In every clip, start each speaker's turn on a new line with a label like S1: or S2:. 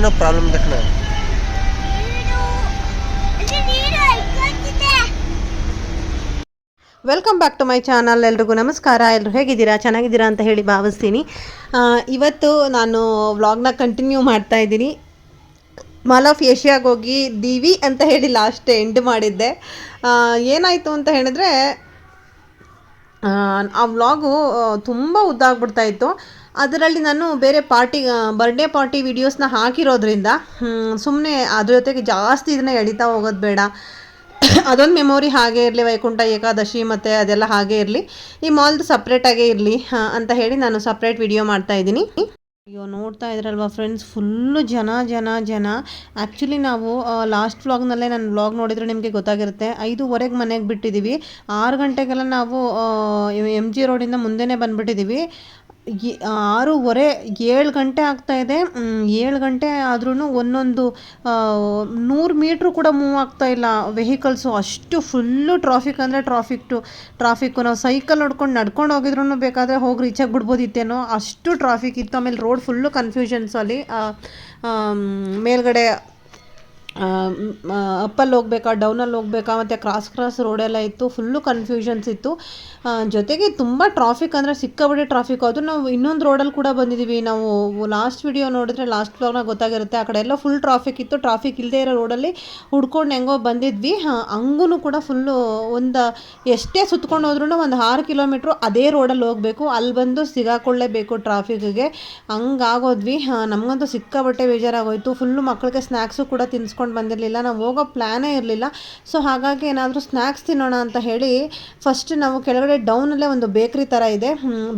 S1: ಏನೋ problem
S2: welcome back to my channel ಎಲ್ರಿಗೂ ನಮಸ್ಕಾರ. ಎಲ್ಲರೂ ಹೇಗಿದ್ದೀರಾ? ಚೆನ್ನಾಗಿದ್ದೀರಾ ಅಂತ ಹೇಳಿ ಭಾವಿಸ್ತೀನಿ. ಇವತ್ತು ನಾನು ವ್ಲಾಗ್ನ ಕಂಟಿನ್ಯೂ ಮಾಡ್ತಾ ಇದ್ದೀನಿ. ಮಾಲ್ ಆಫ್ ಏಷ್ಯಾಗೆ ಹೋಗಿ ದಿವಿ ಅಂತ ಹೇಳಿ ಲಾಸ್ಟ್ ಎಂಡ್ ಮಾಡಿದ್ದೆ. ಏನಾಯಿತು ಅಂತ ಹೇಳಿದ್ರೆ ಆ, ವ್ಲಾಗು ತುಂಬ ಉದ್ದ ಆಗ್ಬಿಡ್ತಾ ಇತ್ತು. ಅದರಲ್ಲಿ ನಾನು ಬೇರೆ ಪಾರ್ಟಿ ಬರ್ಡೇ ಪಾರ್ಟಿ ವಿಡಿಯೋಸ್ನ ಹಾಕಿರೋದ್ರಿಂದ ಸುಮ್ಮನೆ ಅದ್ರ ಜೊತೆಗೆ ಜಾಸ್ತಿ ಇದನ್ನ ಎಳಿತಾ ಹೋಗೋದು ಬೇಡ. ಅದೊಂದು ಮೆಮೊರಿ ಹಾಗೆ ಇರಲಿ, ವೈಕುಂಠ, ಏಕಾದಶಿ ಮತ್ತು ಅದೆಲ್ಲ ಹಾಗೆ ಇರಲಿ. ಈ ಮಾಲ್ದು ಸಪ್ರೇಟಾಗೇ ಇರಲಿ ಅಂತ ಹೇಳಿ ನಾನು ಸಪ್ರೇಟ್ ವಿಡಿಯೋ ಮಾಡ್ತಾ ಇದ್ದೀನಿ. ಅಯ್ಯೋ, ನೋಡ್ತಾ ಇದ್ರಲ್ವಾ ಫ್ರೆಂಡ್ಸ್ ಫುಲ್ಲು ಜನ ಜನ ಜನ. ಆ್ಯಕ್ಚುಲಿ ನಾವು ಲಾಸ್ಟ್ ವ್ಲಾಗ್ನಲ್ಲೇ ನಾನು ವ್ಲಾಗ್ ನೋಡಿದರೆ ನಿಮಗೆ ಗೊತ್ತಾಗಿರುತ್ತೆ. ಐದೂವರೆಗೆ ಮನೆಗೆ ಬಿಟ್ಟಿದ್ದೀವಿ ಆರು ಗಂಟೆಗೆಲ್ಲ ನಾವು ಎಂ ಜಿ ರೋಡಿಂದ ಮುಂದೆನೇ ಬಂದುಬಿಟ್ಟಿದ್ದೀವಿ ಆರೂವರೆ, ಏಳು ಗಂಟೆ ಆಗ್ತಾ ಇದೆ. ಏಳು ಗಂಟೆ ಆದ್ರೂ ಒಂದೊಂದು ನೂರು ಮೀಟ್ರು ಕೂಡ ಮೂವ್ ಆಗ್ತಾ ಇಲ್ಲ ವೆಹಿಕಲ್ಸು. ಅಷ್ಟು ಫುಲ್ಲು ಟ್ರಾಫಿಕ್ ಅಂದರೆ ಟ್ರಾಫಿಕ್ ಟು ಟ್ರಾಫಿಕ್ಕು. ನಾವು ಸೈಕಲ್ ನೋಡ್ಕೊಂಡು ನಡ್ಕೊಂಡು ಹೋಗಿದ್ರು ಬೇಕಾದರೆ ಹೋಗಿ ರೀಚ್ ಆಗಿಬಿಡ್ಬೋದಿತ್ತೇನೋ ಅಷ್ಟು ಟ್ರಾಫಿಕ್ ಇತ್ತು. ಆಮೇಲೆ ರೋಡ್ ಫುಲ್ಲು ಕನ್ಫ್ಯೂಷನ್ಸ್ ಅಲ್ಲಿ ಮೇಲ್ಗಡೆ ಅಪ್ಪಲ್ಲಿ ಹೋಗ್ಬೇಕಾ, ಡೌನಲ್ಲಿ ಹೋಗ್ಬೇಕಾ, ಮತ್ತು ಕ್ರಾಸ್ ಕ್ರಾಸ್ ರೋಡೆಲ್ಲ ಇತ್ತು ಫುಲ್ಲು ಕನ್ಫ್ಯೂಷನ್ಸ್ ಇತ್ತು. ಜೊತೆಗೆ ತುಂಬ ಟ್ರಾಫಿಕ್ ಅಂದರೆ ಸಿಕ್ಕಾಪಟ್ಟೆ ಟ್ರಾಫಿಕ್ ಅದು ನಾವು ಇನ್ನೊಂದು ರೋಡಲ್ಲಿ ಕೂಡ ಬಂದಿದ್ದೀವಿ ನಾವು ಲಾಸ್ಟ್ ವಿಡಿಯೋ ನೋಡಿದ್ರೆ ಲಾಸ್ಟ್ ವ್ಲಾಗ್ನಾಗ ಗೊತ್ತಾಗಿರುತ್ತೆ. ಆ ಕಡೆ ಎಲ್ಲ ಫುಲ್ ಟ್ರಾಫಿಕ್ ಇತ್ತು. ಟ್ರಾಫಿಕ್ ಇಲ್ಲದೇ ಇರೋ ರೋಡಲ್ಲಿ ಹುಡ್ಕೊಂಡು ಹೆಂಗೋ ಬಂದಿದ್ವಿ. ಹಂಗೂ ಕೂಡ ಫುಲ್ಲು ಒಂದು ಎಷ್ಟೇ ಸುತ್ಕೊಂಡು ಹೋದ್ರೂ ಒಂದು ಆರು ಕಿಲೋಮೀಟ್ರು ಅದೇ ರೋಡಲ್ಲಿ ಹೋಗಬೇಕು. ಅಲ್ಲಿ ಬಂದು ಸಿಗಾಕೊಳ್ಳೇಬೇಕು ಟ್ರಾಫಿಕ್ಗೆ ಹಂಗಾಗೋದ್ವಿ. ನಮಗಂತೂ ಸಿಕ್ಕಾಬಟ್ಟೆ ಬೇಜಾರಾಗೋಯಿತು. ಫುಲ್ಲು ಮಕ್ಕಳಿಗೆ ಸ್ನ್ಯಾಕ್ಸು ಕೂಡ ತಿನ್ಸ್ಕೊಂಡು ಬಂದಿರಲಿಲ್ಲ, ನಾವು ಹೋಗೋ ಪ್ಲ್ಯಾನೇ ಇರಲಿಲ್ಲ. ಸೊ ಹಾಗಾಗಿ ಏನಾದರೂ ಸ್ನ್ಯಾಕ್ಸ್ ತಿನ್ನೋಣ ಅಂತ ಹೇಳಿ ಫಸ್ಟ್ ನಾವು ಕೆಳಗಡೆ ಡೌನಲ್ಲೇ ಒಂದು ಬೇಕ್ರಿ ಥರ ಇದೆ.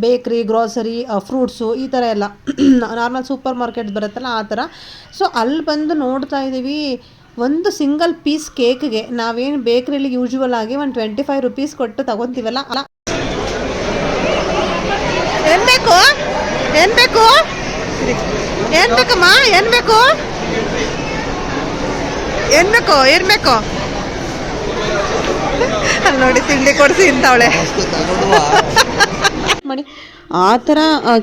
S2: ಬೇಕ್ರಿ ಗ್ರೋಸರಿ ಫ್ರೂಟ್ಸು ಈ ಥರ ಎಲ್ಲ. ನಾರ್ಮಲ್ ಸೂಪರ್ ಮಾರ್ಕೆಟ್ ಬರುತ್ತಲ್ಲ ಆ ಥರ ಸೊ ಅಲ್ಲಿ ಬಂದು ನೋಡ್ತಾ ಇದ್ದೀವಿ ಒಂದು ಸಿಂಗಲ್ ಪೀಸ್ ಕೇಕ್ಗೆ ನಾವೇನು ಬೇಕ್ರಿಲಿ ಯೂಶುವಲ್ ಆಗಿ ಒಂದು ಟ್ವೆಂಟಿ ಫೈವ್ ರುಪೀಸ್ ಕೊಟ್ಟು ತಗೊತೀವಲ್ಲ? ಅಲ್ಲ ಏನು ಬೇಕು? ಏನು ಬೇಕು? ಏನು ಬೇಕಮ್ಮ? ಏನು ಬೇಕು? ಏನು ಬೇಕು ಏನು ಬೇಕು ಅಲ್ಲಿ ನೋಡಿ ತಿಂಡಿ ಕೊಡಿಸಿ ಇಂತವಳೆ ಮಾಡಿ ಆ ಥರ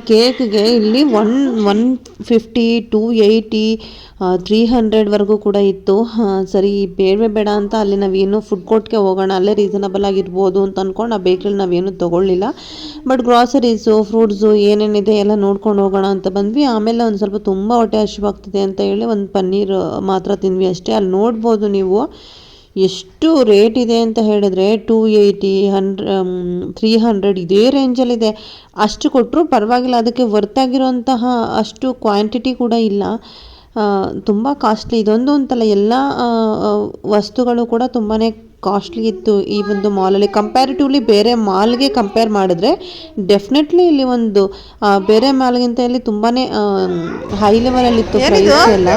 S2: ಕೇಕ್ಗೆ ಇಲ್ಲಿ one one fifty, two eighty three ಹಂಡ್ರೆಡ್ವರೆಗೂ ಕೂಡ ಇತ್ತು. ಸರಿ, ಬೇಡವೇ ಬೇಡ ಅಂತ ಅಲ್ಲಿ ನಾವೇನು ಫುಡ್ ಕೋರ್ಟ್ಗೆ ಹೋಗೋಣ, ಅಲ್ಲೇ ರೀಸನಬಲ್ ಆಗಿರ್ಬೋದು ಅಂತ ಅಂದ್ಕೊಂಡು ಆ ಬೇಕ್ರಿಲಿ ನಾವೇನು ತೊಗೊಳ್ಳಿಲ್ಲ. ಬಟ್ ಗ್ರಾಸರೀಸು, ಫ್ರೂಟ್ಸು ಏನೇನಿದೆ ಎಲ್ಲ ನೋಡ್ಕೊಂಡು ಹೋಗೋಣ ಅಂತ ಬಂದ್ವಿ. ಆಮೇಲೆ ಒಂದು ಸ್ವಲ್ಪ ತುಂಬ ಹೊಟ್ಟೆ ಹಸಿವಾಗ್ತಿದೆ ಅಂತ ಹೇಳಿ ಒಂದು ಪನ್ನೀರ್ ಮಾತ್ರ ತಿಂದ್ವಿ ಅಷ್ಟೇ. ಅಲ್ಲಿ ನೋಡ್ಬೋದು ನೀವು. ಎಷ್ಟು ರೇಟ್ ಇದೆ ಅಂತ ಹೇಳಿದ್ರೆ two eighty hundred three hundred ಇದೇ ರೇಂಜಲ್ಲಿದೆ. ಅಷ್ಟು ಕೊಟ್ಟರು ಪರವಾಗಿಲ್ಲ ಅದಕ್ಕೆ ವರ್ತ್ ವರ್ತಾಗಿರೋಂತಹ ಅಷ್ಟು ಕ್ವಾಂಟಿಟಿ ಕೂಡ ಇಲ್ಲ. ತುಂಬ ಕಾಸ್ಟ್ಲಿ ಇದೊಂದು ಅಂತಲ್ಲ ಎಲ್ಲ ವಸ್ತುಗಳು ಕೂಡ ತುಂಬಾ ಕಾಸ್ಟ್ಲಿ ಇತ್ತು ಈ ಒಂದು ಮಾಲಲ್ಲಿ ಕಂಪ್ಯಾರಿಟಿವ್ಲಿ ಬೇರೆ ಮಾಲ್ಗೆ ಕಂಪೇರ್ ಮಾಡಿದ್ರೆ ಡೆಫಿನೆಟ್ಲಿ ಇಲ್ಲಿ ಒಂದು ಬೇರೆ ಮಾಲ್ಗಿಂತ ಇಲ್ಲಿ ತುಂಬಾ ಹೈ ಲೆವೆಲಲ್ಲಿ ಇತ್ತು ಪ್ರೈಸ್ ಎಲ್ಲ.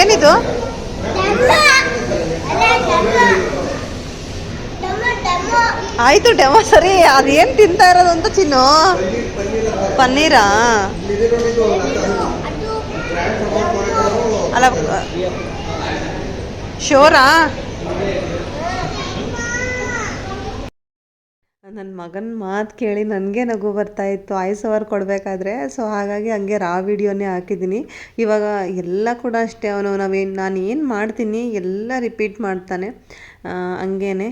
S2: ಏನಿದು? ಆಯ್ತು ಡೆಮೋ ಸರಿ ಅದೇನ್ ತಿಂತಾ ಇರೋದು ಅಂತ ಚಿನ್ನು? ಪನ್ನೀರಾ? ಅಲ್ಲ ಶೋರಾ? ನನ್ನ ಮಗನ ಮಾತು ಕೇಳಿ ನನಗೆ ನಗು ಬರ್ತಾ ಇತ್ತು. ಆಯ್ಸ್ ಓವರ್ ಕೊಡಬೇಕಾದ್ರೆ ಸೊ ಹಾಗಾಗಿ ಹಂಗೆ ರಾ ವಿಡಿಯೋನೇ ಹಾಕಿದ್ದೀನಿ. ಇವಾಗ ಎಲ್ಲ ಕೂಡ ಅಷ್ಟೇ ಅವನು, ನಾವೇನು, ನಾನು ಏನು ಮಾಡ್ತೀನಿ ಎಲ್ಲ ರಿಪೀಟ್ ಮಾಡ್ತಾನೆ. ಹಂಗೇನೆ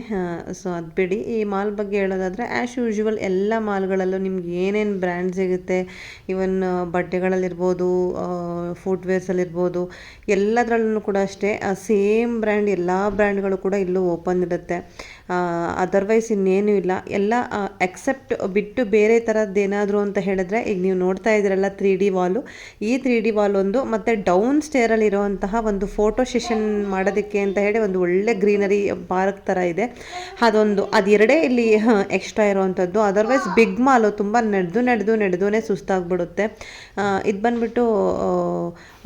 S2: ಸೊ ಅದು ಬಿಡಿ. ಈ ಮಾಲ್ ಬಗ್ಗೆ ಹೇಳೋದಾದರೆ ಆ್ಯಸ್ ಯೂಶ್ವಲ್ ಎಲ್ಲ ಮಾಲ್ಗಳಲ್ಲೂ ನಿಮ್ಗೆ ಏನೇನು ಬ್ರ್ಯಾಂಡ್ ಸಿಗುತ್ತೆ ಇವನ್ ಬಟ್ಟೆಗಳಲ್ಲಿರ್ಬೋದು ಫುಟ್ವೇರ್ಸಲ್ಲಿರ್ಬೋದು ಎಲ್ಲದರಲ್ಲೂ ಕೂಡ ಅಷ್ಟೇ ಸೇಮ್ ಬ್ರ್ಯಾಂಡ್ ಎಲ್ಲ ಬ್ರ್ಯಾಂಡ್ಗಳು ಕೂಡ ಇಲ್ಲೂ ಓಪನ್ ಇರುತ್ತೆ. ಅದರ್ವೈಸ್ ಇನ್ನೇನೂ ಇಲ್ಲ. ಎಲ್ಲ ಎಕ್ಸೆಪ್ಟ್ ಬಿಟ್ಟು ಬೇರೆ ಥರದ್ದೇನಾದರೂ ಅಂತ ಹೇಳಿದ್ರೆ, ಈಗ ನೀವು ನೋಡ್ತಾ ಇದ್ದೀರಲ್ಲ ತ್ರೀ ಡಿ ವಾಲು ಈ ತ್ರೀ ಡಿ ವಾಲ್ ಒಂದು ಮತ್ತು ಡೌನ್ ಸ್ಟೇರಲ್ಲಿ ಇರುವಂತಹ ಒಂದು ಫೋಟೋ ಸೆಷನ್ ಮಾಡೋದಕ್ಕೆ ಅಂತ ಹೇಳಿ ಒಂದು ಒಳ್ಳೆ ಗ್ರೀನರಿ ಪಾರ್ಕ್ ಥರ ಇದೆ. ಅದೊಂದು ಅದೆರಡೇ ಇಲ್ಲಿ ಎಕ್ಸ್ಟ್ರಾ ಇರುವಂಥದ್ದು ಅದರ್ವೈಸ್ ಬಿಗ್ ಮಾಲು ತುಂಬ ನಡೆದು ನಡೆದು ನಡೆದೂನೇ ಸುಸ್ತಾಗ್ಬಿಡುತ್ತೆ. ಇದು ಬಂದುಬಿಟ್ಟು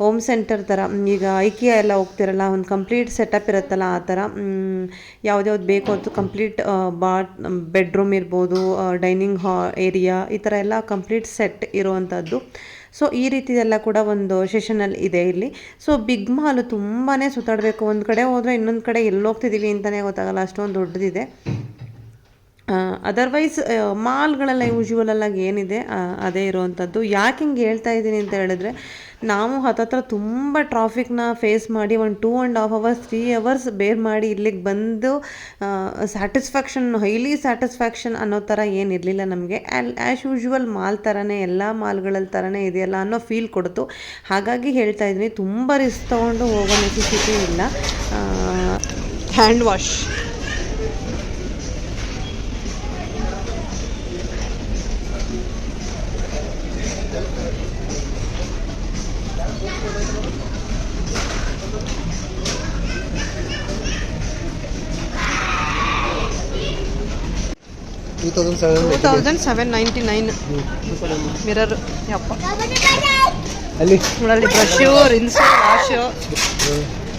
S2: ಹೋಮ್ ಸೆಂಟರ್ ಥರ ಈಗ ಐಕಿಯಾ ಎಲ್ಲ ಹೋಗ್ತಿರಲ್ಲ, ಒಂದು ಕಂಪ್ಲೀಟ್ ಸೆಟಪ್ ಇರುತ್ತಲ್ಲ ಆ ಥರ ಯಾವ್ದು ಬೇಕು ಅದು ಕಂಪ್ಲೀಟ್ ಬಾತ್ ಬೆಡ್ರೂಮ್ ಇರ್ಬೋದು ಡೈನಿಂಗ್ ಹಾ ಏರಿಯಾ ಈ ಥರ ಎಲ್ಲ ಕಂಪ್ಲೀಟ್ ಸೆಟ್ ಇರುವಂಥದ್ದು ಸೊ ಈ ರೀತಿಯೆಲ್ಲ ಕೂಡ ಒಂದು ಸೆಷನಲ್ಲಿ ಇದೆ ಇಲ್ಲಿ. ಸೊ ಬಿಗ್ ಮಾಲು ತುಂಬಾ ಸುತ್ತಾಡಬೇಕು. ಒಂದು ಕಡೆ ಹೋದರೆ ಇನ್ನೊಂದು ಕಡೆ ಎಲ್ಲಿ ಹೋಗ್ತಿದ್ದೀವಿ ಅಂತಲೇ ಗೊತ್ತಾಗಲ್ಲ. ಅಷ್ಟೊಂದು ದೊಡ್ಡದಿದೆ. ಅದರ್ವೈಸ್ ಮಾಲ್ಗಳೆಲ್ಲ ಯೂಶ್ವಲಲ್ಲಾಗಿ ಏನಿದೆ ಅದೇ ಇರುವಂಥದ್ದು. ಯಾಕೆ ಹಿಂಗೆ ಹೇಳ್ತಾ ಇದ್ದೀನಿ ಅಂತ ಹೇಳಿದ್ರೆ, ನಾವು ಹತ್ತತ್ರ ತುಂಬ ಟ್ರಾಫಿಕ್ನ ಫೇಸ್ ಮಾಡಿ ಒಂದು two and half hours three hours bear ಮಾಡಿ ಇಲ್ಲಿಗೆ ಬಂದು ಸ್ಯಾಟಿಸ್ಫ್ಯಾಕ್ಷನ್ ಹೈಲಿ ಸ್ಯಾಟಿಸ್ಫ್ಯಾಕ್ಷನ್ ಅನ್ನೋ ಥರ ಏನಿರಲಿಲ್ಲ ನಮಗೆ. ಆ್ಯಸ್ ಯೂಶ್ವಲ್ ಮಾಲ್ ಥರನೇ ಎಲ್ಲ ಮಾಲ್ಗಳಲ್ಲಿ ಥರನೇ ಇದೆಯಲ್ಲ ಅನ್ನೋ ಫೀಲ್ ಕೊಡ್ತು. ಹಾಗಾಗಿ ಹೇಳ್ತಾ ಇದ್ದೀನಿ, ತುಂಬ ರಿಸ್ಕ್ ತೊಗೊಂಡು ಹೋಗೋ ನೆಸೆಸಿಟಿ ಇಲ್ಲ. Hand wash
S1: thousand seven
S2: two thousand seven ninety nine mirror ಯಪ್ಪ.
S1: ಅಲ್ಲಿ?
S2: ನೋಡಲ್ಲಿ ಬ್ರಷು ರಿನ್ಸು ವಾಶು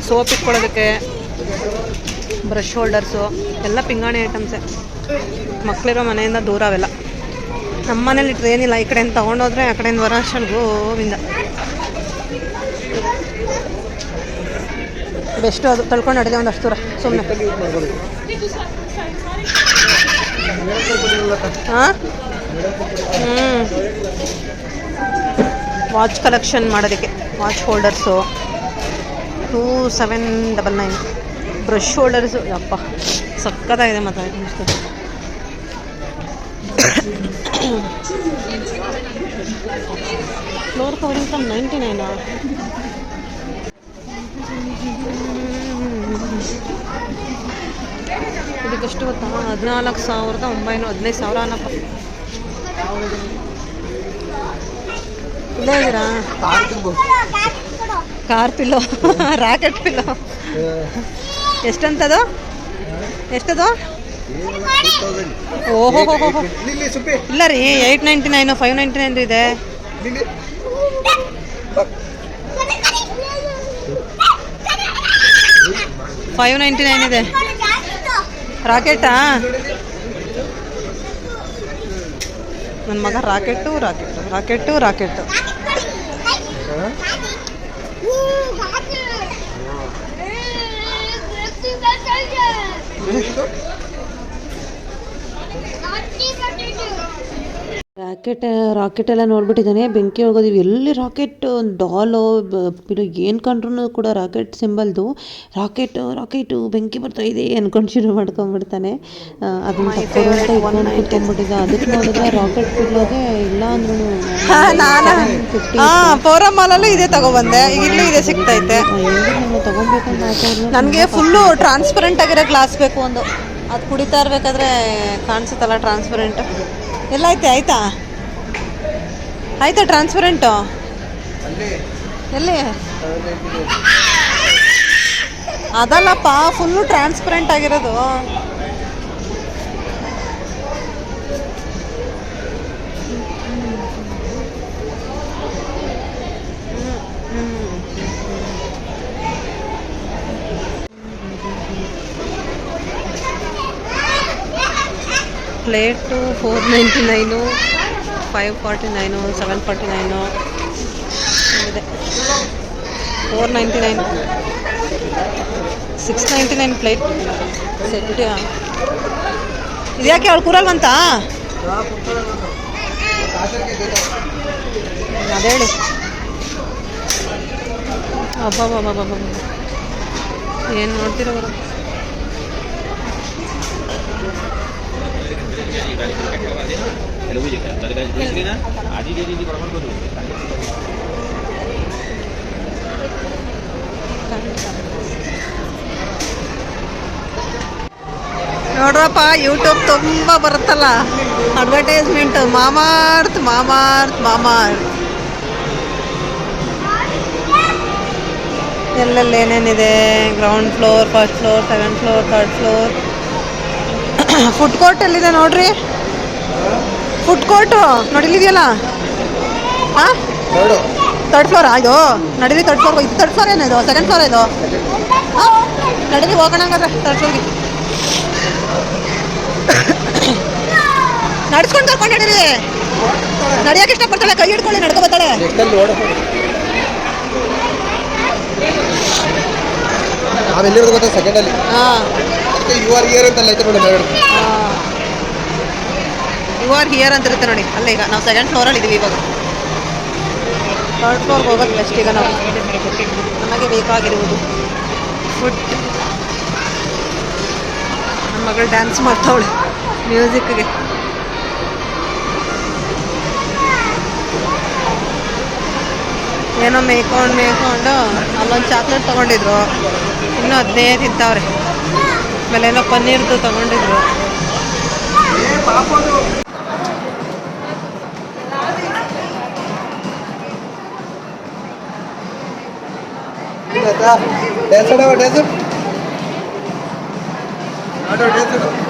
S2: ಸೋಪ್ ಇಟ್ಕೊಳ್ಳೋದಕ್ಕೆ ಬ್ರಷ್ ಹೋಲ್ಡರ್ಸು ಎಲ್ಲ ಪಿಂಗಾಣಿ ಐಟಮ್ಸೆ ಮಕ್ಕಳಿರೋ ಮನೆಯಿಂದ ದೂರ ಅವೆಲ್ಲ. ನಮ್ಮ ಮನೇಲಿ ಟ್ರೈನ್ ಇಲ್ಲ ಈ ಕಡೆಯಿಂದ ತೊಗೊಂಡೋದ್ರೆ ಆ ಕಡೆಯಿಂದ ಅಷ್ಟಲ್ಲಿ ಗೋವಿಂದ. ಬೆಸ್ಟು ಅದು ತಳ್ಕೊಂಡು ನಡೆದೆ ಒಂದಷ್ಟು ದೂರ ಸುಮ್ಮನೆ
S1: ಯೂಸ್ ಮಾಡ್ಬೋದು
S2: ಹಾಂ ಹ್ಞೂ ವಾಚ್ ಕಲೆಕ್ಷನ್ ಮಾಡೋದಕ್ಕೆ. Watch holders two seven double nine brush holders ಯಪ್ಪ. ಸಕ್ಕತ್ತಾಗಿದೆ ಮತ್ತೆ ಫ್ಲೋರ್ ಕವರಿಂಗ್ ಫ್ರಮ್ ನೈಂಟಿ ನೈನಾ ಇದಕ್ಕೆಷ್ಟು ಗೊತ್ತಾ ಹದಿನಾಲ್ಕು ಸಾವಿರದ ಒಂಬೈನೂರ ಹದಿನೈದು ಸಾವಿರ ಅನ್ನಪ್ಪ. ಇಲ್ಲೇ ಇದ್ದೀರಾ? Car pillow. Rocket pillow. ಎಷ್ಟಂತದು? ಎಷ್ಟದು? ಓಹೋ
S1: ಇಲ್ಲಿ
S2: ರೀ eight ninety nine five ninety nine ಇದೆ. ಫೈವ್ ನೈಂಟಿ ನೈನ್ ಇದೆ. ರಾಕೆಟಾ? ನನ್ನ ಮಗ rocket rocket rocket rocket rocket rocket ಎಲ್ಲ ನೋಡ್ಬಿಟ್ಟಿದ್ದಾನೆ. ಬೆಂಕಿ ಹೋಗೋದು ಎಲ್ಲಿ ರಾಕೆಟ್ ಡಾಲು ಏನು ಕಂಡ್ರೂ ಕೂಡ ರಾಕೆಟ್ ಸಿಂಬಲ್ದು ರಾಕೆಟ್ ರಾಕೆಟು ಬೆಂಕಿ ಬರ್ತಾ ಇದೆ ಅನ್ಕೊಂಡು ಶುರು ಮಾಡ್ಕೊಂಡ್ಬಿಡ್ತಾನೆ. ಅದನ್ನ ಇಟ್ಕೊಂಡ್ಬಿಟ್ಟಿದ್ದ ಅದಕ್ಕೆ ನೋಡಿದ್ರೆ ರಾಕೆಟ್ ಕೂಡ ಇಲ್ಲ ಅಂದ್ರೂ
S3: ಪೌರ ಮಾಲಲ್ಲೂ ಇದೆ ತಗೊಬಂದೆ. ಈಗ ಇಲ್ಲೂ ಇದೆ ಸಿಗ್ತೈತೆ.
S2: ತಗೊಬೇಕು ಅಂತ.
S3: ನನಗೆ ಫುಲ್ಲು ಟ್ರಾನ್ಸ್ಪರೆಂಟ್ ಆಗಿರೋ ಗ್ಲಾಸ್ ಬೇಕು ಒಂದು. ಅದು ಕುಡಿತಾ ಇರ್ಬೇಕಾದ್ರೆ ಕಾಣಿಸುತ್ತಲ್ಲ ಟ್ರಾನ್ಸ್ಪರೆಂಟ್ ಎಲ್ಲ ಐತೆ ಆಯ್ತಾ? ಆಯ್ತಾ ಟ್ರಾನ್ಸ್ಪರೆಂಟು ಎಲ್ಲಿ? ಅದಲ್ಲಪ್ಪ ಫುಲ್ಲು ಟ್ರಾನ್ಸ್ಪರೆಂಟ್ ಆಗಿರೋದು.
S2: Plate four ninety nine, five forty nine, seven forty nine, ಇದೆ. Four ninety nine, six ninety nine plate. Set
S3: ಇದ್ಯಾಕೆ ಅವಳು ಕೂರಲ್ವಂತ
S2: ಅದೇಳಿ ಅಬ್ಬಾ ಏನು ನೋಡ್ತೀರ ಅವರು
S3: ನೋಡ್ರಪ್ಪ ಯೂಟ್ಯೂಬ್ ತುಂಬ ಬರುತ್ತಲ್ಲ? Advertisement Mamaearth Mamaearth Mamaearth. ಎಲ್ಲೆಲ್ಲಿ ಏನೇನಿದೆ? Ground floor first floor second floor third floor food court ಎಲ್ಲಿದೆ ನೋಡ್ರಿ ಫುಡ್ ಕೋರ್ಟು ನೋಡಿಲಿದೆಯಲ್ಲ ಹಾಂ ತರ್ಡ್ ಫ್ಲೋರ್ ಇದು ನಡೀಲಿ ತರ್ಡ್ ಫ್ಲೋರ್ ಇದು ತರ್ಡ್ ಫ್ಲೋರ್ ಏನಿದು ಸೆಕೆಂಡ್ ಫ್ಲೋರ್ ಇದು? ನಡೀಲಿ ಹೋಗೋಣ ಹಂಗಾದ್ರೆ ತರ್ಡ್ ಫ್ಲೋರ್ಗೆ ನಡ್ಸ್ಕೊಂಡು ಕರ್ಕೊಂಡು ನಡೀರಿ. ನಡಿಯಕ್ಕೆ ಇಷ್ಟಪಡ್ತಾಳೆ ಕೈ ಹಿಡ್ಕೊಳ್ಳಿ ನಡ್ಕೊ ಬರ್ತಾಳೆ.
S1: ನಾವೆಲ್ಲಿರೋದು ಗೊತ್ತಾ ಸೆಕೆಂಡಲ್ಲಿ
S3: ಹಾಂ
S1: ಯು ಆರ್ ಹಿಯರ್ ಅಂತ ಐತೆ ನೋಡಿ ಮೇಲ್ಗಡೆ
S3: ಯು ಆರ್ ಹಿಯರ್ ಅಂತ ಇರುತ್ತೆ ನೋಡಿ, ಅಲ್ಲ ಈಗ ನಾವು ಸೆಕೆಂಡ್ ಫ್ಲೋರಲ್ಲಿ ಇದ್ದೀವಿ ಇವಾಗ. ಥರ್ಡ್ ಫ್ಲೋರ್ಗೆ ಹೋಗೋದು ಬೆಸ್ಟ್ ಈಗ ನಾವು. ನಮಗೆ ಬೇಕಾಗಿರುವುದು ಫುಡ್ ನಮ್ಮ ಮಗಳು ಡ್ಯಾನ್ಸ್ ಮಾಡ್ತಾವಳೆ ಮ್ಯೂಸಿಕ್ಗೆ ಏನೋ ಮೇಯ್ಕೊಂಡು ಮೇಯ್ಕೊಂಡು ಅಲ್ಲೊಂದು ಚಾಕ್ಲೇಟ್ ತೊಗೊಂಡಿದ್ರು, ಇನ್ನೂ ಹದಿನೈದು ತಿಂತಾವ್ರೆ. ಆಮೇಲೆ ಏನೋ ಪನ್ನೀರ್ದು ತೊಗೊಂಡಿದ್ರು.
S1: ಡ್ಯಾನ್ಸ್ ಆಡವ ಡ್ಯಾನ್ಸ್ ಆಡೋ ಡ್ಯಾನ್ಸ್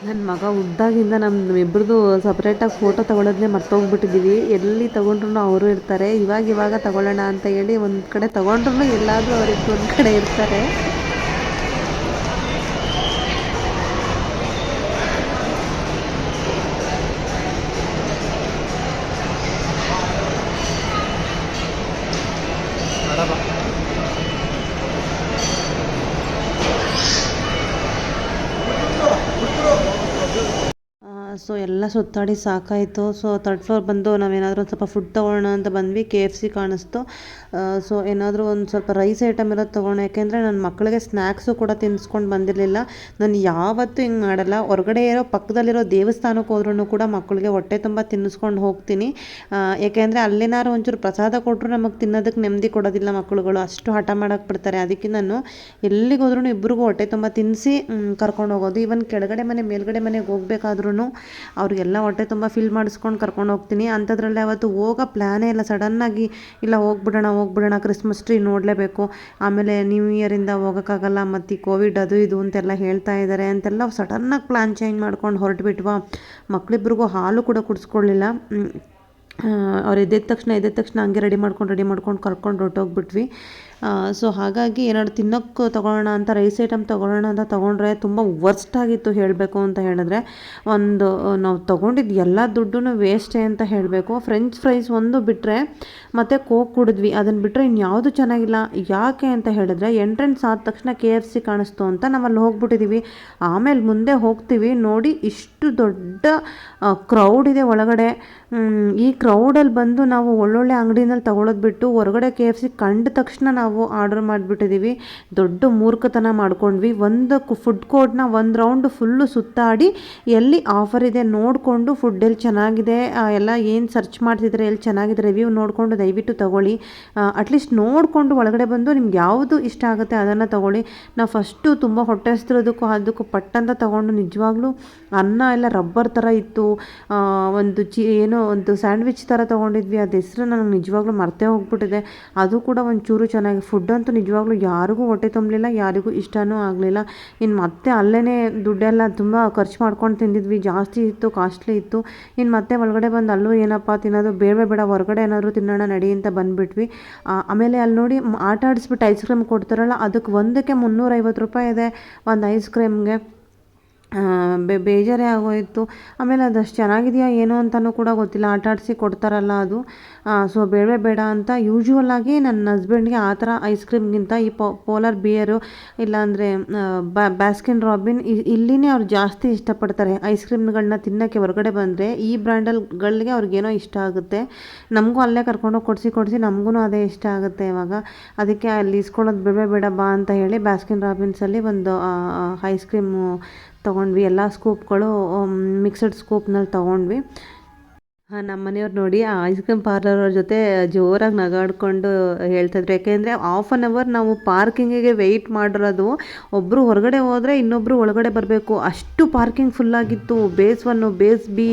S2: ನನ್ನ ಮಗ ಹುಟ್ಟಿದಾಗಿಂದ ನಮ್ಮ ಇಬ್ಬರದು ಸಪ್ರೇಟಾಗಿ ಫೋಟೋ ತೊಗೊಳೋದನ್ನೇ ಮರ್ತೋಗ್ಬಿಟ್ಟಿದ್ದೀವಿ ಎಲ್ಲಿ ತೊಗೊಂಡ್ರು ಅವರು ಇರ್ತಾರೆ. ಇವಾಗ ಇವಾಗ ತೊಗೊಳ್ಳೋಣ ಅಂತ ಹೇಳಿ ಒಂದು ಕಡೆ ತೊಗೊಂಡ್ರು ಎಲ್ಲಾದರೂ ಅವ್ರಿಗೆ ಒಂದು ಕಡೆ ಇರ್ತಾರೆ. ಸೊ ಎಲ್ಲ ಸುತ್ತಾಡಿ ಸಾಕಾಯಿತು. ಸೊ ತರ್ಡ್ ಫ್ಲೋರ್ ಬಂದು ನಾವೇನಾದರೂ ಒಂದು ಸ್ವಲ್ಪ ಫುಡ್ ತೊಗೊಳ್ಳೋಣ ಅಂತ ಬಂದ್ವಿ ಕೆ ಎಫ್ ಸಿ ಕಾಣಿಸ್ತು. ಸೊ ಏನಾದರೂ ಒಂದು ಸ್ವಲ್ಪ ರೈಸ್ ಐಟಮ್ ಎಲ್ಲ ತೊಗೊಳ್ಳೋಣ, ಯಾಕೆಂದರೆ ನನ್ನ ಮಕ್ಕಳಿಗೆ ಸ್ನ್ಯಾಕ್ಸು ಕೂಡ ತಿನ್ನಿಸ್ಕೊಂಡು ಬಂದಿರಲಿಲ್ಲ. ನಾನು ಯಾವತ್ತೂ ಹಿಂಗೆ ಮಾಡಲ್ಲ. ಹೊರಗಡೆ ಇರೋ ಪಕ್ಕದಲ್ಲಿರೋ ದೇವಸ್ಥಾನಕ್ಕೆ ಹೋದ್ರೂ ಕೂಡ ಮಕ್ಕಳಿಗೆ ಹೊಟ್ಟೆ ತುಂಬ ತಿನ್ನಿಸ್ಕೊಂಡು ಹೋಗ್ತೀನಿ. ಯಾಕೆಂದರೆ ಅಲ್ಲೇನಾದ್ರು ಒಂಚೂರು ಪ್ರಸಾದ ಕೊಟ್ಟರು ನಮಗೆ ತಿನ್ನೋದಕ್ಕೆ ನೆಮ್ಮದಿ ಕೊಡೋದಿಲ್ಲ ಮಕ್ಕಳುಗಳು ಅಷ್ಟು ಹಠ ಮಾಡೋಕ್ಕೆ ಬಿಡ್ತಾರೆ. ಅದಕ್ಕೆ ನಾನು ಎಲ್ಲಿಗೆ ಹೋದ್ರೂ ಇಬ್ಬರಿಗೂ ಹೊಟ್ಟೆ ತುಂಬ ತಿನ್ನಿಸಿ ಕರ್ಕೊಂಡು ಹೋಗೋದು. ಈವನ್ ಕೆಳಗಡೆ ಮನೆ, ಮೇಲ್ಗಡೆ ಮನೆಗೆ ಹೋಗ್ಬೇಕಾದ್ರೂ ಅವ್ರಿಗೆಲ್ಲ ಹೊಟ್ಟೆ ತುಂಬ ಫಿಲ್ ಮಾಡಿಸ್ಕೊಂಡು ಕರ್ಕೊಂಡು ಹೋಗ್ತೀನಿ. ಅಂಥದ್ರಲ್ಲಿ ಅವತ್ತು ಹೋಗೋ ಪ್ಲ್ಯಾನೇ ಇಲ್ಲ. ಸಡನ್ನಾಗಿ ಇಲ್ಲ, ಹೋಗ್ಬಿಡೋಣ ಹೋಗ್ಬಿಡೋಣ ಕ್ರಿಸ್ಮಸ್ ಟ್ರೀ ನೋಡಲೇಬೇಕು. ಆಮೇಲೆ ನ್ಯೂ ಇಯರಿಂದ ಹೋಗೋಕ್ಕಾಗಲ್ಲ, ಮತ್ತು ಈ ಕೋವಿಡ್ ಅದು ಇದು ಅಂತೆಲ್ಲ ಹೇಳ್ತಾ ಇದ್ದಾರೆ ಅಂತೆಲ್ಲ ಸಡನ್ನಾಗಿ ಪ್ಲ್ಯಾನ್ ಚೇಂಜ್ ಮಾಡ್ಕೊಂಡು ಹೊರಟ್ಬಿಟ್ವಾ. ಮಕ್ಕಳಿಬ್ರಿಗೂ ಹಾಲು ಕೂಡ ಕುಡಿಸ್ಕೊಳ್ಳಿಲ್ಲ ಅವ್ರು ಎದ್ದಿದ ತಕ್ಷಣ ಎದ್ದಿದ ತಕ್ಷಣ ಹಂಗೆ ರೆಡಿ ಮಾಡ್ಕೊಂಡು ರೆಡಿ ಮಾಡ್ಕೊಂಡು ಕರ್ಕೊಂಡು ಹೊರ್ಟೋಗ್ಬಿಟ್ವಿ. ಸೊ ಹಾಗಾಗಿ ಏನಾದ್ರು ತಿನ್ನೋಕ್ಕೆ ತೊಗೊಳ್ಳೋಣ ಅಂತ ರೈಸ್ ಐಟಮ್ ತೊಗೊಳ್ಳೋಣ ಅಂತ ತೊಗೊಂಡ್ರೆ ತುಂಬ ವರ್ಸ್ಟ್ ಆಗಿತ್ತು ಹೇಳಬೇಕು ಅಂತ ಹೇಳಿದ್ರೆ, ಒಂದು ನಾವು ತೊಗೊಂಡಿದ್ದು ಎಲ್ಲ ದುಡ್ಡು ವೇಸ್ಟೇ ಅಂತ ಹೇಳಬೇಕು. ಫ್ರೆಂಚ್ ಫ್ರೈಸ್ ಒಂದು ಬಿಟ್ಟರೆ ಮತ್ತು ಕೋಕ್ ಕುಡಿದ್ವಿ. ಅದನ್ನು ಬಿಟ್ಟರೆ ಇನ್ಯಾವುದು ಚೆನ್ನಾಗಿಲ್ಲ. ಯಾಕೆ ಅಂತ ಹೇಳಿದ್ರೆ ಎಂಟ್ರೆನ್ಸ್ ಆದ ತಕ್ಷಣ ಕೆ ಎಫ್ ಸಿ ಕಾಣಿಸ್ತು ಅಂತ ನಾವು ಅಲ್ಲಿ ಹೋಗ್ಬಿಟ್ಟಿದ್ದೀವಿ ಆಮೇಲೆ ಮುಂದೆ ಹೋಗ್ತೀವಿ. ನೋಡಿ ಇಷ್ಟು ದೊಡ್ಡ ಕ್ರೌಡ್ ಇದೆ ಒಳಗಡೆ. ಈ ಕ್ರೌಡಲ್ಲಿ ಬಂದು ನಾವು ಒಳ್ಳೊಳ್ಳೆ ಅಂಗಡಿನಲ್ಲಿ ತಗೊಳ್ಳೋದು ಬಿಟ್ಟು ಹೊರಗಡೆ ಕೆ ಎಫ್ ಸಿ ಕಂಡ ತಕ್ಷಣ ನಾವು ಆರ್ಡರ್ ಮಾಡಿಬಿಟ್ಟಿದ್ದೀವಿ ದೊಡ್ಡ ಮೂರ್ಖತನ ಮಾಡ್ಕೊಂಡ್ವಿ. ಒಂದು ಫುಡ್ ಕೋರ್ಟ್ನ ಒಂದು ರೌಂಡ್ ಫುಲ್ಲು ಸುತ್ತಾಡಿ ಎಲ್ಲಿ ಆಫರ್ ಇದೆ ನೋಡಿಕೊಂಡು ಫುಡ್ ಎಲ್ಲಿ ಚೆನ್ನಾಗಿದೆ ಎಲ್ಲ ಏನು ಸರ್ಚ್ ಮಾಡ್ತಿದ್ರೆ ಎಲ್ಲಿ ಚೆನ್ನಾಗಿದೆ ರಿವ್ಯೂ ನೋಡಿಕೊಂಡು ದಯವಿಟ್ಟು ತಗೊಳ್ಳಿ. ಅಟ್ಲೀಸ್ಟ್ ನೋಡಿಕೊಂಡು ಒಳಗಡೆ ಬಂದು ನಿಮ್ಗೆ ಯಾವುದು ಇಷ್ಟ ಆಗುತ್ತೆ ಅದನ್ನು ತಗೊಳ್ಳಿ. ನಾವು ಫಸ್ಟು ತುಂಬ ಹೊಟ್ಟೆ ಹಸ್ತಿರೋದಕ್ಕೂ ಅದಕ್ಕೂ ಪಟ್ಟಂತ ತೊಗೊಂಡು ನಿಜವಾಗ್ಲೂ ಅನ್ನ ಎಲ್ಲ ರಬ್ಬರ್ ಥರ ಇತ್ತು. ಒಂದು ಚಿ, ಏನೋ ಒಂದು ಸ್ಯಾಂಡ್ವಿಚ್ ಥರ ತೊಗೊಂಡಿದ್ವಿ. ಅದು ಹೆಸರು ನನಗೆ ನಿಜವಾಗ್ಲೂ ಮರ್ತೇ ಹೋಗ್ಬಿಟ್ಟಿದೆ. ಅದು ಕೂಡ ಒಂಚೂರು ಚೆನ್ನಾಗಿ ಫುಡ್ ಅಂತೂ ನಿಜವಾಗ್ಲೂ ಯಾರಿಗೂ ಹೊಟ್ಟೆ ತುಂಬಲಿಲ್ಲ, ಯಾರಿಗೂ ಇಷ್ಟನೂ ಆಗಲಿಲ್ಲ. ಇನ್ನು ಮತ್ತೆ ಅಲ್ಲೇ ದುಡ್ಡೆಲ್ಲ ತುಂಬ ಖರ್ಚು ಮಾಡ್ಕೊಂಡು ತಿಂದಿದ್ವಿ, ಜಾಸ್ತಿ ಇತ್ತು ಕಾಸ್ಟ್ಲಿ ಇತ್ತು. ಇನ್ನು ಮತ್ತೆ ಒಳಗಡೆ ಬಂದು ಅಲ್ಲೂ ಏನಪ್ಪ ತಿನ್ನೋದು, ಬೇಡ ಬೇಡ ಹೊರಗಡೆ ಏನಾದರೂ ತಿನ್ನೋಣ ನಡಿ ಅಂತ ಬಂದುಬಿಟ್ವಿ. ಆಮೇಲೆ ಅಲ್ಲಿ ನೋಡಿ ಆಟ ಆಡಿಸ್ಬಿಟ್ಟು ಐಸ್ ಕ್ರೀಮ್ ಕೊಡ್ತಾರಲ್ಲ, ಅದಕ್ಕೆ ಒಂದಕ್ಕೆ ಮುನ್ನೂರೈವತ್ತು ರೂಪಾಯಿ ಇದೆ ಒಂದು ಐಸ್ ಕ್ರೀಮ್ಗೆ ಬೇಜಾರೇ ಆಗೋಯಿತು. ಆಮೇಲೆ ಅದಷ್ಟು ಚೆನ್ನಾಗಿದೆಯಾ ಏನೋ ಅಂತಲೂ ಕೂಡ ಗೊತ್ತಿಲ್ಲ. ಆಟ ಆಡಿಸಿ ಕೊಡ್ತಾರಲ್ಲ ಅದು. ಸೊ ಬೇಡವೇ ಬೇಡ ಅಂತ ಯೂಶ್ವಲ್ ಆಗಿ ನನ್ನ ಹಸ್ಬೆಂಡ್ಗೆ ಆ ಥರ ಐಸ್ ಕ್ರೀಮ್ಗಿಂತ ಈ ಪೋಲಾರ್ ಬಿಯರು ಇಲ್ಲಾಂದರೆ ಬ್ಯಾಸ್ಕಿನ್ ರಾಬಿನ್ ಇಲ್ಲಿನೇ ಅವ್ರು ಜಾಸ್ತಿ ಇಷ್ಟಪಡ್ತಾರೆ ಐಸ್ ಕ್ರೀಮ್ಗಳನ್ನ ತಿನ್ನೋಕ್ಕೆ ಹೊರಗಡೆ ಬಂದರೆ. ಈ ಬ್ರ್ಯಾಂಡಲ್ಗಳಿಗೆ ಅವ್ರಿಗೇನೋ ಇಷ್ಟ ಆಗುತ್ತೆ. ನಮಗೂ ಅಲ್ಲೇ ಕರ್ಕೊಂಡೋಗಿ ಕೊಡಿಸಿ ಕೊಡಿಸಿ ನಮಗೂ ಅದೇ ಇಷ್ಟ ಆಗುತ್ತೆ ಇವಾಗ. ಅದಕ್ಕೆ ಅಲ್ಲಿ ಇಸ್ಕೊಳ್ಳೋದು ಬೇಡ ಬೇಡ ಬಾ ಅಂತ ಹೇಳಿ ಬ್ಯಾಸ್ಕಿನ್ ರಾಬಿನ್ಸಲ್ಲಿ ಒಂದು ಐಸ್ ಕ್ರೀಮು ತೊಗೊಂಡ್ವಿ. ಎಲ್ಲ ಸ್ಕೂಪ್ಗಳು ಮಿಕ್ಸಡ್ ಸ್ಕೂಪ್ನಲ್ಲಿ ತೊಗೊಂಡ್ವಿ. ನಮ್ಮ ಮನೆಯವ್ರು ನೋಡಿ ಐಸ್ ಕ್ರೀಮ್ ಪಾರ್ಲರ್ ಅವ್ರ ಜೊತೆ ಜೋರಾಗಿ ನಗಾಡ್ಕೊಂಡು ಹೇಳ್ತಿದ್ರು. ಯಾಕೆಂದರೆ ಹಾಫ್ ಆನ್ ಅವರ್ ನಾವು ಪಾರ್ಕಿಂಗಿಗೆ ವೆಯ್ಟ್ ಮಾಡಿರೋದು ಒಬ್ಬರು ಹೊರಗಡೆ ಹೋದರೆ ಇನ್ನೊಬ್ಬರು ಒಳಗಡೆ ಬರಬೇಕು. ಅಷ್ಟು parking ಫುಲ್ಲಾಗಿತ್ತು base one base B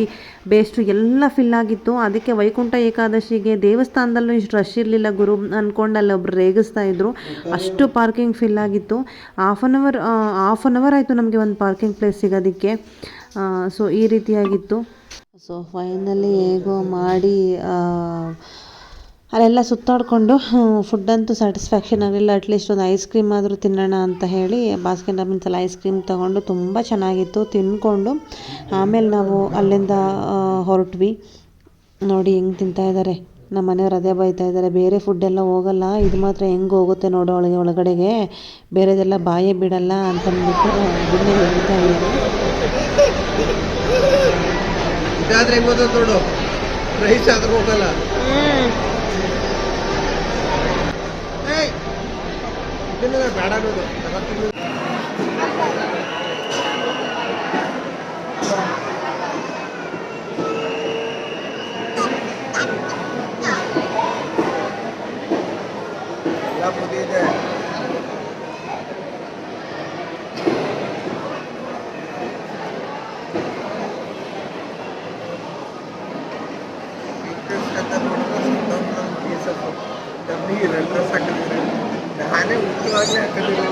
S2: base two ಎಲ್ಲ ಫಿಲ್ ಆಗಿತ್ತು. ಅದಕ್ಕೆ ವೈಕುಂಠ ಏಕಾದಶಿಗೆ ದೇವಸ್ಥಾನದಲ್ಲೂ ಇಷ್ಟು ರಶ್ ಇರಲಿಲ್ಲ ಗುರು ಅಂದ್ಕೊಂಡು ಅಲ್ಲಿ ಒಬ್ರು ರೇಗಿಸ್ತಾ ಇದ್ರು. ಅಷ್ಟು ಪಾರ್ಕಿಂಗ್ ಫಿಲ್ ಆಗಿತ್ತು. Half an hour half an hour ಆಯಿತು ನಮಗೆ ಒಂದು ಪಾರ್ಕಿಂಗ್ ಪ್ಲೇಸ್ ಸಿಗೋದಕ್ಕೆ. ಸೊ ಈ ರೀತಿಯಾಗಿತ್ತು. ಸೊ ಫೈನಲಿ ಹೇಗೋ ಮಾಡಿ ಅಲ್ಲೆಲ್ಲ ಸುತ್ತಾಡಿಕೊಂಡು ಫುಡ್ ಅಂತೂ ಸ್ಯಾಟಿಸ್ಫ್ಯಾಕ್ಷನ್ ಆಗಲಿಲ್ಲ. ಅಟ್ಲೀಸ್ಟ್ ಒಂದು ಐಸ್ ಕ್ರೀಮ್ ಆದರೂ ತಿನ್ನೋಣ ಅಂತ ಹೇಳಿ ಬಾಸ್ಕಿನ್ ರಾಬಿನ್ಸಲ್ಲಿ ಐಸ್ ಕ್ರೀಮ್ ತೊಗೊಂಡು ತುಂಬ ಚೆನ್ನಾಗಿತ್ತು ತಿಂದ್ಕೊಂಡು ಆಮೇಲೆ ನಾವು ಅಲ್ಲಿಂದ ಹೊರಟ್ವಿ. ನೋಡಿ ಹೆಂಗೆ ತಿಂತಾ ಇದ್ದಾರೆ ನಮ್ಮ ಮನೆಯವ್ರು ಅದೇ ಬೈತಾ ಇದ್ದಾರೆ ಬೇರೆ ಫುಡ್ ಎಲ್ಲ ಹೋಗಲ್ಲ. ಇದು ಮಾತ್ರ ಹೆಂಗೆ ಹೋಗುತ್ತೆ ನೋಡೋ ಒಳಗೆ ಒಳಗಡೆಗೆ. ಬೇರೆದೆಲ್ಲ ಬಾಯೇ ಬಿಡಲ್ಲ ಅಂತ ಅಂದ್ಬಿಟ್ಟು ಅದನ್ನೇ ಹೇಳ್ತಾ ಇದ್ದಾರೆ.
S1: ಹೆಂಗ್ ಗೊತ್ತ ನೋಡು. ರೈಸ್ ಆದ್ರೂ ಹೋಗಲ್ಲ. ಬೇಡ ನೋಡು. ಎರಡು ಡ್ರೆಸ್ ಹಾಕಿದ್ರೆ ನಾನೇ ಮುಖ್ಯವಾಗಿ ಹಾಕಿರ್ಲಿಲ್ಲ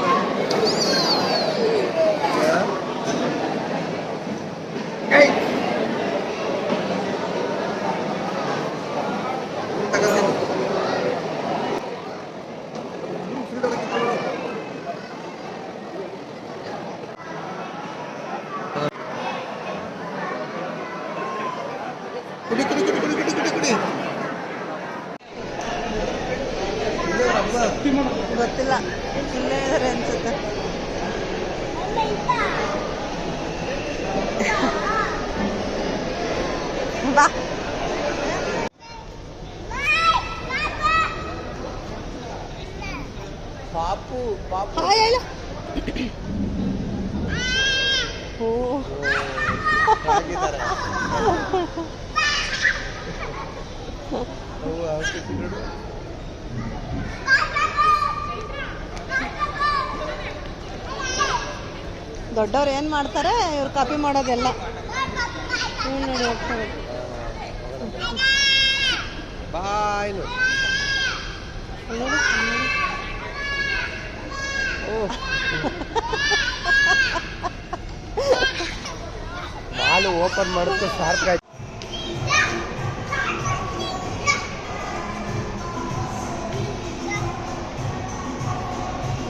S1: ಕುಡಿ ಕುಡಿ ಕುಡಿ ಕುಡಿ ಕುಡಿ ಕುಡಿ ಕುಡಿ ಇದು ಹಬ್ಬ
S3: ಗೊತ್ತಿಲ್ಲ ಇಲ್ಲೇ ಇದಾರೆ ಅನ್ಸುತ್ತೆ ಬಾ.
S1: ಪಾಪು ಪಾಪು.
S3: ಹೇಳು. ಓ. ದೊಡ್ಡವ್ರು ಏನು ಮಾಡ್ತಾರೆ? ಇವ್ರು ಕಾಪಿ ಮಾಡೋದೆಲ್ಲ. ನೋಡಿ ಹೋಗ್ತಾರೆ.
S1: ನೋಡಿ,
S3: ನೋಡಿ.
S1: ಹಾಲು ಓಪನ್ ಮಾಡೋಕ್ಕೆ ಶಾರ್ಪ್ ಆಯ್ತು.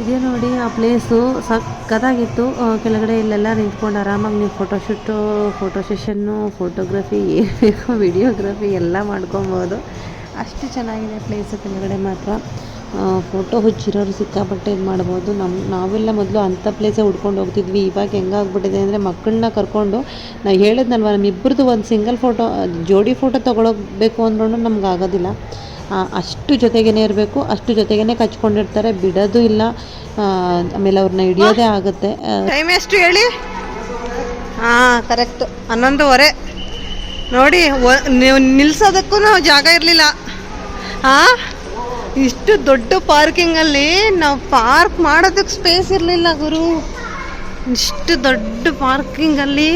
S2: ಇದೇ ನೋಡಿ ಆ ಪ್ಲೇಸು ಸಕ್ಕತ್ತಾಗಿತ್ತು ಕೆಳಗಡೆ ಇಲ್ಲೆಲ್ಲ ನಿಂತ್ಕೊಂಡು ಆರಾಮಾಗಿ ನೀವು ಫೋಟೋಶೂಟು ಫೋಟೋ ಸೆಷನ್ನು ಫೋಟೋಗ್ರಫಿ ಏನು ಬೇಕೋ ವಿಡಿಯೋಗ್ರಫಿ ಎಲ್ಲ ಮಾಡ್ಕೊಬೋದು. ಅಷ್ಟು ಚೆನ್ನಾಗಿದೆ ಪ್ಲೇಸು ಕೆಳಗಡೆ ಮಾತ್ರ. ಫೋಟೋ ಹುಚ್ಚಿರೋರು ಸಿಕ್ಕಾಪಟ್ಟೆ ಇದು ಮಾಡ್ಬೋದು. ನಮ್ಮ ನಾವೆಲ್ಲ ಮೊದಲು ಅಂಥ ಪ್ಲೇಸೇ ಹುಡ್ಕೊಂಡು ಹೋಗ್ತಿದ್ವಿ. ಇವಾಗ ಹೆಂಗಾಗ್ಬಿಟ್ಟಿದೆ ಅಂದರೆ ಮಕ್ಕಳನ್ನ ಕರ್ಕೊಂಡು ನಾವು ಹೇಳಿದ್ನಲ್ವ ನಮ್ಮಿಬ್ಬರದ್ದು ಒಂದು ಸಿಂಗಲ್ ಫೋಟೋ ಜೋಡಿ ಫೋಟೋ ತೊಗೊಳೋಗ್ಬೇಕು ಅಂದ್ರೂ ನಮ್ಗೆ ಆಗೋದಿಲ್ಲ. ಅಷ್ಟು ಜೊತೆಗೇನೆ ಇರಬೇಕು, ಅಷ್ಟು ಜೊತೆಗೇನೆ ಕಚ್ಕೊಂಡಿರ್ತಾರೆ. ಬಿಡೋದು ಇಲ್ಲ. ಆಮೇಲೆ ಅವ್ರನ್ನ ಹಿಡಿಯೋದೇ ಆಗುತ್ತೆ.
S3: ಟೈಮ್ ಹೇಳಿ? ಹಾಂ ಕರೆಕ್ಟ್ ಹನ್ನೊಂದುವರೆ. ನೋಡಿ ನೀವು ನಿಲ್ಸೋದಕ್ಕೂ ಜಾಗ ಇರಲಿಲ್ಲ. ಹಾಂ ಇಷ್ಟು ದೊಡ್ಡ ಪಾರ್ಕಿಂಗಲ್ಲಿ ನಾವು ಪಾರ್ಕ್ ಮಾಡೋದಕ್ಕೆ ಸ್ಪೇಸ್ ಇರಲಿಲ್ಲ ಗುರು. ಇಷ್ಟು ದೊಡ್ಡ ಪಾರ್ಕಿಂಗಲ್ಲಿ.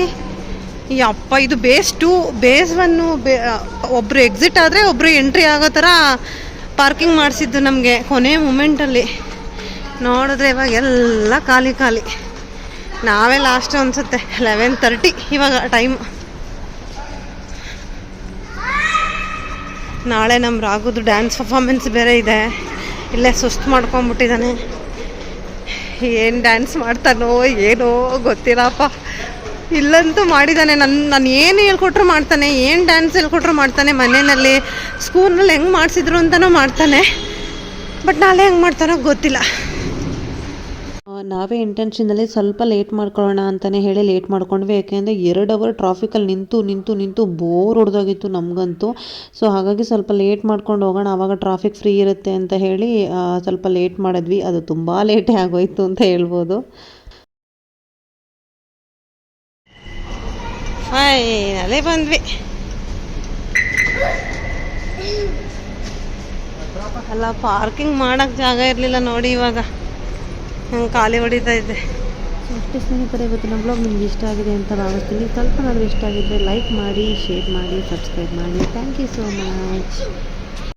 S3: ಅಪ್ಪ, ಇದು ಬೇಸ್ ಟು, ಬೇಸ್ ಒನ್ನು ಬೇ ಒಬ್ಬರು ಎಕ್ಸಿಟ್ ಆದರೆ ಒಬ್ಬರು ಎಂಟ್ರಿ ಆಗೋ ಥರ ಪಾರ್ಕಿಂಗ್ ಮಾಡಿಸಿದ್ದು ನಮಗೆ ಕೊನೆ ಮೂಮೆಂಟಲ್ಲಿ ನೋಡಿದ್ರೆ ಇವಾಗ ಎಲ್ಲ ಖಾಲಿ ಖಾಲಿ. ನಾವೇ ಲಾಸ್ಟ್ ಅನ್ಸುತ್ತೆ ಲೆವೆನ್ ತರ್ಟಿ ಇವಾಗ ಟೈಮ್ ನಾಳೆ ನಮ್ಮ ರಾಗುದು ಡ್ಯಾನ್ಸ್ ಪರ್ಫಾರ್ಮೆನ್ಸ್ ಬೇರೆ ಇದೆ. ಇಲ್ಲೇ ಸುಸ್ತು ಮಾಡ್ಕೊಂಬಿಟ್ಟಿದ್ದಾನೆ ಏನು ಡ್ಯಾನ್ಸ್ ಮಾಡ್ತಾನೋ ಏನೋ ಗೊತ್ತಿಲ್ಲಪ್ಪ. ಇಲ್ಲಂತೂ ಮಾಡಿದ್ದಾನೆ ನನ್ನ ನಾನು ಏನು ಹೇಳ್ಕೊಟ್ರು ಮಾಡ್ತಾನೆ, ಏನು ಡ್ಯಾನ್ಸ್ ಹೇಳ್ಕೊಟ್ರು ಮಾಡ್ತಾನೆ ಮನೆಯಲ್ಲಿ. ಸ್ಕೂಲ್ನಲ್ಲಿ ಹೆಂಗೆ ಮಾಡಿಸಿದ್ರು ಅಂತಲೂ ಮಾಡ್ತಾನೆ. ಬಟ್ ನಾಳೆ ಹೆಂಗೆ ಮಾಡ್ತಾನೋ ಗೊತ್ತಿಲ್ಲ.
S2: ನಾವೇ ಇಂಟೆನ್ಷನಲ್ಲಿ ಸ್ವಲ್ಪ ಲೇಟ್ ಮಾಡ್ಕೊಳ್ಳೋಣ ಅಂತಲೇ ಹೇಳಿ ಲೇಟ್ ಮಾಡ್ಕೊಂಡ್ವಿ. ಯಾಕೆಂದರೆ ಎರಡು ಅವರ್ ಟ್ರಾಫಿಕಲ್ಲಿ ನಿಂತು ನಿಂತು ನಿಂತು ಬೋರ್ ಹೊಡೆದೋಗಿತ್ತು ನಮಗಂತೂ. ಸೊ ಹಾಗಾಗಿ ಸ್ವಲ್ಪ ಲೇಟ್ ಮಾಡ್ಕೊಂಡು ಹೋಗೋಣ ಆವಾಗ ಟ್ರಾಫಿಕ್ ಫ್ರೀ ಇರುತ್ತೆ ಅಂತ ಹೇಳಿ ಸ್ವಲ್ಪ ಲೇಟ್ ಮಾಡಿದ್ವಿ. ಅದು ತುಂಬ ಲೇಟೇ ಆಗೋಯ್ತು ಅಂತ ಹೇಳ್ಬೋದು.
S3: ಫೈನಲೇ ಬಂದ್ವಿ. ಅಲ್ಲ ಪಾರ್ಕಿಂಗ್ ಮಾಡಕ್ ಜಾಗ ಇರಲಿಲ್ಲ ನೋಡಿ ಇವಾಗ. ಹಂಗೆ ಖಾಲಿ ಹೊಡಿತಾ
S2: ಇದ್ದೆ ಅಷ್ಟೇ ಸ್ನೇಹಿತರೆ ನಮ್ಮ ಬ್ಲಾಗ್ ನಿಮ್ಗೆ ಇಷ್ಟ ಆಗಿದೆ ಅಂತ ಭಾವಿಸ್ತೀನಿ. ಸ್ವಲ್ಪ ಏನಾದರೂ ಇಷ್ಟ ಆಗಿದ್ದರೆ ಲೈಕ್ ಮಾಡಿ ಶೇರ್ ಮಾಡಿ ಸಬ್ಸ್ಕ್ರೈಬ್ ಮಾಡಿ. Thank you so much